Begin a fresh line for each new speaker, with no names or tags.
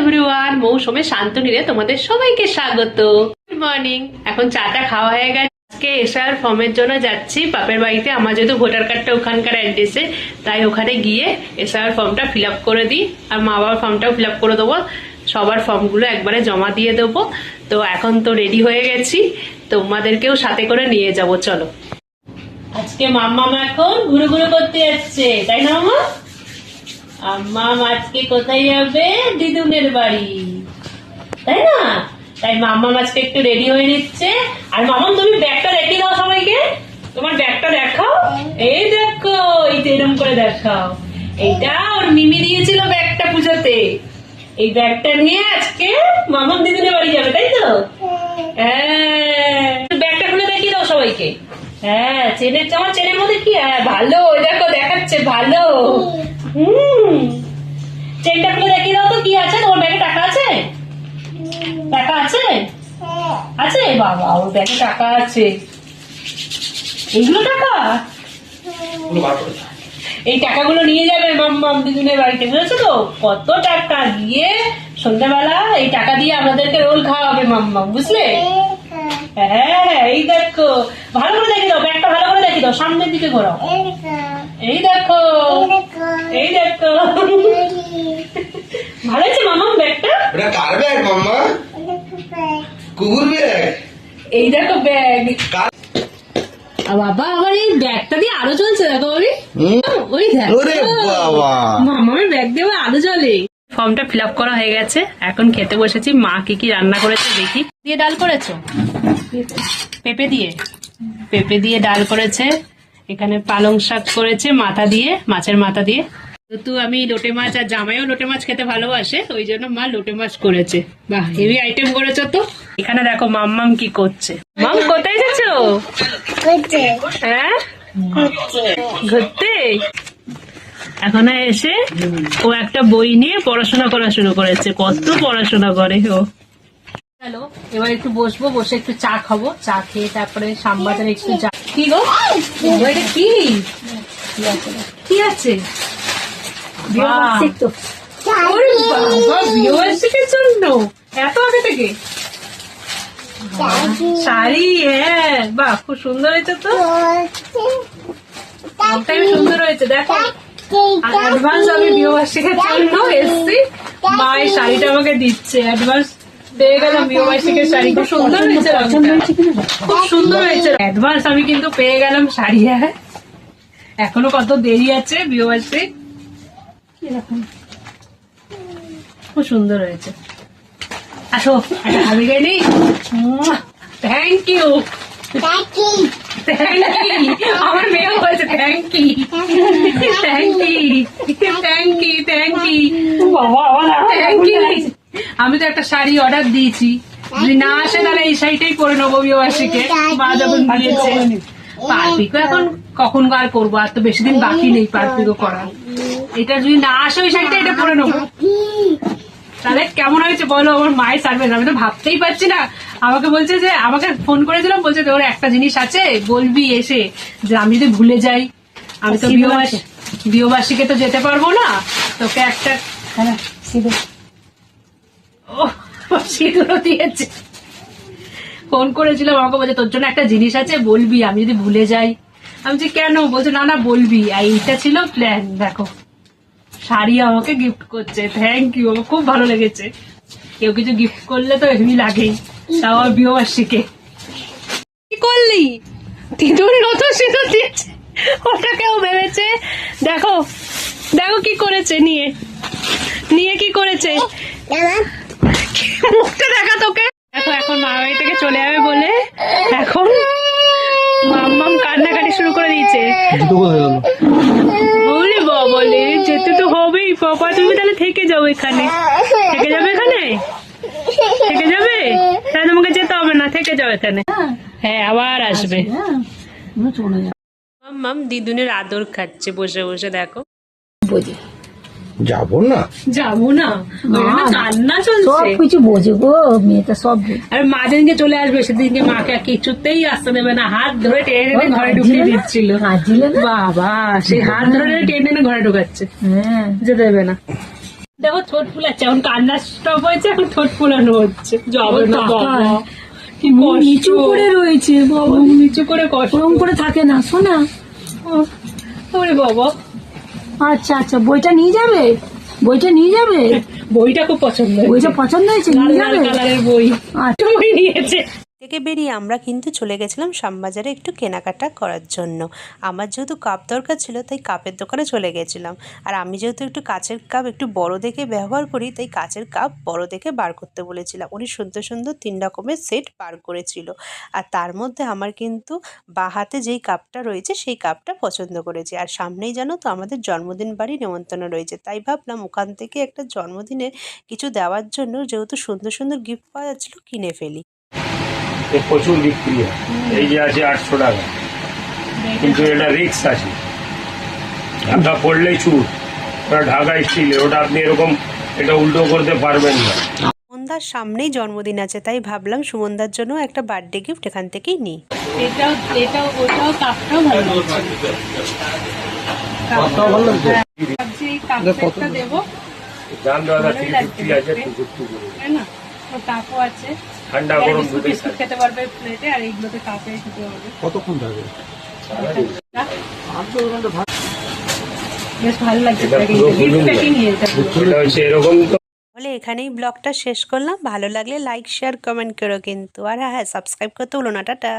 Everyone মৌসুমে শান্তনীরে তোমাদের সবাইকে স্বাগত। গুড মর্নিং এখন চাটা খাওয়া হয়ে গেছে। আজকে এসআর ফর্মের জন্য যাচ্ছি। বাপের বাড়িতে আমার যেহেতু ভোটার কার্ডটা ওখানকার অ্যাড্রেসে তাই ওখানে গিয়ে এসআর ফর্মটা ফিল করে দিই। আর মা বাবার ফর্মটাও ফিল করে দেবো। সবার ফর্মগুলো একবারে জমা দিয়ে দেবো। তো এখন তো রেডি হয়ে গেছি। তোমাদেরকেও সাথে করে নিয়ে যাব, চলো। আজকে মাম্মা এখন ঘুরে ঘুরে করতে যাচ্ছে তাই না মামা আম্মা আজকে কোথায় যাবে? দিদুনের বাড়ি। তাই না? তাই মাম্মা আজকে একটু রেডি হয়ে নিচ্ছে। আর মামাম তুমি ব্যাগটা রেখে দাও সবাইকে। তোমার ব্যাগটা দেখাও। এই দেখো, এই এরম করে দেখাও। এইটা ওর মিমি দিয়েছিল ব্যাগটা পুজোতে। এই ব্যাগটা নিয়ে আজকে মামাম দিদুনের বাড়ি যাবে, তাই তো? হ্যাঁ। ব্যাগটা খুলে দেখিয়ে দাও সবাইকে। হ্যাঁ চেনের আমার চেনের মধ্যে কি? হ্যাঁ ভালো দেখো, দেখাচ্ছে, ভালো। হুম। চেনটা খুলে দেখিয়ে দাও তো কি আছে? তোমার ব্যাগে টাকা আছে? টাকা আছে? আছে? বাবা ওর ব্যাগে টাকা আছে। এইগুলো টাকা? এই টাকাগুলো নিয়ে যাবে মাম্মাম দিদুনের বাড়িতে বুঝেছ তো? কত টাকা দিয়ে সন্ধ্যাবেলা এই টাকা দিয়ে আমাদেরকে রোল খাওয়াবে মাম্মা বুঝলে? হ্যাঁ এই দেখো। ভালো করে দেখে দাও ব্যাগটা ভালো করে দেখে দাও সামনের দিকে ঘোরাও। এই দেখো ভালো আছে মামাম ব্যাগটা
ওটা কার ব্যাগ মাম্মা কুকুর ব্যাগ
এই দেখো ব্যাগ
কার
বাবা আমার এই ব্যাগটা দিয়ে আলো চলছে দেখো ওই ওই দেখো।
ওরে বাবা।
মামার ব্যাগ দিয়ে আলো জ্বলে। ফর্মটা ফিল আপ করা হয়ে গেছে। এখন খেতে বসেছি। মা কি কি রান্না করেছে দেখি। দিয়ে ডাল করেছ? পেঁপে দিয়ে। পেঁপে দিয়ে ডাল করেছে। এখানে পালং শাক করেছে মাথা দিয়ে মাছের মাথা দিয়ে। যেহেতু আমি লোটে মাছ আর জামাইও লোটে মাছ খেতে ভালোবাসে ওই জন্য মা লোটে মাছ করেছে। বাহ হেভি আইটেম করেছ তো। এখানে দেখো মাম্মাম কি করছে। মাম কোথায়? হ্যাঁ? ঘুরতে এখন এসে ও একটা বই নিয়ে পড়াশোনা করা শুরু করেছে। কত পড়াশোনা করে ও। হ্যালো এবার একটু বসবো বসে একটু চা খাব। চা খেয়ে তারপরে শ্যামবাজারে একটু চা কি গো? এটা কি? কি আছে? বাহ। ওরে জন্য? এত আগে থেকে? শাড়ি হ্যাঁ বাহ খুব সুন্দর হয়েছে তো। রংটাই সুন্দর হয়েছে দেখো। অ্যাডভান্স আমি জন্য এসছি। মা এই শাড়িটা আমাকে দিচ্ছে অ্যাডভান্স পেয়ে গেলাম শাড়ি। খুব সুন্দর হয়েছে খুব সুন্দর হয়েছে। অ্যাডভান্স আমি কিন্তু পেয়ে গেলাম শাড়ি হ্যাঁ। এখনও কত দেরি আছে বিয়েবার্ষিক এরকম। খুব সুন্দর হয়েছে। আসো গাই নেই থ্যাংক ইউ থ্যাংক ইউ আমার মেয়ে বলছে thank you thank you thank you thank you thank you আমি তো একটা শাড়ি অর্ডার দিয়েছি। যদি না আসে তাহলে এই শাড়িটাই পরে নেব বিবাসীকে মা যখন দিয়েছে পারপিকো এখন? কখন আর করব? আর তো বেশি দিন বাকি নেই পারপিকো করার। এটা যদি না আসে ওই শাড়িটা এটা পরে নেব। তাহলে কেমন হয়েছে বলো? আমার মায়ের সার্ভিস আমি তো ভাবতেই পারছি না। আমাকে বলছে যে আমাকে ফোন করেছিলাম বলছে তোর একটা জিনিস আছে বলবি এসে যে আমি যদি ভুলে যাই আমি তো বিয়েবাসী বিয়েবাসীকে তো যেতে পারব না। তোকে একটা ও সিঁদুরও দিয়েছে। ফোন করেছিলাম আমাকে বলছে তোর জন্য একটা জিনিস আছে বলবি আমি যদি ভুলে যাই। আমি যে কেন? বলছে না না বলবি। এইটা ছিল প্ল্যান দেখো। শাড়ি আমাকে গিফট করছে। থ্যাংক ইউ আমার খুব ভালো লেগেছে। কেউ কিছু গিফট করলে তো এমনি লাগেই। তাও আমার বিয়েবার্ষিকে কি করলি? তিনটুকুনি নতুন সিঁদুর দিয়েছে ওটা কেউ ভেবেছে? দেখো দেখো কি করেছে নিয়ে। নিয়ে কি করেছে? মুখটা দেখা তোকে। দেখো, এখন মা বাড়ি থেকে চলে যাবে বলে এখন মাম্মাম কান্নাকাটি শুরু করে দিয়েছে। যেতে তো হবেই পাপা তুমি তাহলে থেকে যাও এখানে। থেকে যাবে এখানে? থেকে যাবে? তাহলে তোমাকে যেতে হবে না থেকে যাও এখানে। হ্যাঁ আবার আসবে। মাম দিদুনের আদর খাচ্ছে বসে বসে দেখো।
যাব না।
যাব না কান্না
সব কিছু বোঝে গো মেয়েটা সব
আর মা যেদিনকে চলে আসবে সেদিনকে মাকে আর কিছুতেই আসতে দেবে না। হাত ধরে টেনে টেনে ঘরে ঢুকিয়ে দিচ্ছিল। বাবা সেই হাত ধরে টেনে টেনে ঘরে ঢুকাচ্ছে।
হ্যাঁ।
যেতে দেবে না। দেখো ঠোঁট ফুলাচ্ছে। এখন কান্না স্টপ হয়েছে এখন ঠোঁট ফুলানো হচ্ছে। যাবে না বাবা। কি
মুখ
কষ্ট।
নিচু করে রয়েছে বাবা।
নিচু করে কষ্ট।
করে থাকে না শোনা।
ওরে বাবা।
আচ্ছা আচ্ছা বইটা নিয়ে যাবে? বইটা নিয়ে যাবে?
বইটা খুব পছন্দ
বইটা পছন্দ হয়েছে? নিয়ে যাবে?
বই।
আচ্ছা।
বই নিয়েছে।
থেকে বেরিয়ে আমরা কিন্তু চলে গেছিলাম শ্যামবাজারে একটু কেনাকাটা করার জন্য। আমার যেহেতু কাপ দরকার ছিল, তাই কাপের দোকানে চলে গেছিলাম। আর আমি যেহেতু একটু কাচের কাপ একটু বড় দেখে ব্যবহার করি, তাই কাচের কাপ বড় দেখে বার করতে বলেছিলাম। উনি সুন্দর সুন্দর তিন রকমের সেট বার করেছিল। আর তার মধ্যে আমার কিন্তু বাঁ হাতে যেই কাপটা রয়েছে, সেই কাপটা পছন্দ করেছি। আর সামনেই জানো তো আমাদের জন্মদিন বাড়ি নেমন্তন্ন রয়েছে। তাই ভাবলাম ওখান থেকে একটা জন্মদিনে কিছু দেওয়ার জন্য যেহেতু সুন্দর সুন্দর গিফট পাওয়া যাচ্ছিল, কিনে ফেলি।
এ প্রচুর বিক্রি হয়। এই যে আছে আটশো টাকা। কিন্তু এটা রিক্স আছে। ঢাকা পড়লেই চুর। ওটা ঢাকা স্টিলে ওটা আপনি এরকম এটা উল্টো করতে পারবেন না।
সুমনদার সামনেই জন্মদিন আছে তাই ভাবলাম সুমনদার জন্য একটা বার্থডে গিফট এখান থেকেই নিই।
এটাও এটাও ওটাও কাপটাও ভালো লাগছে। হ্যাঁ, ভাবছি এই কাপ সেটটা দেবো।
দাম দাদা
লাগছে
আছে করে।
না? কাপও আছে।
ঠান্ডা গরম
বিস্কুট খেতে পারবে প্লেটে আর এইগুলোতে কাপে খেতে পারবে।
কতক্ষণ থাকবে?
বেশ ভালো লাগছে
এরকম তো।
এখানেই ব্লগটা শেষ করলাম। ভালো লাগলে লাইক শেয়ার কমেন্ট করো কিন্তু। আর হ্যাঁ সাবস্ক্রাইব করতে হলো না। টাটা।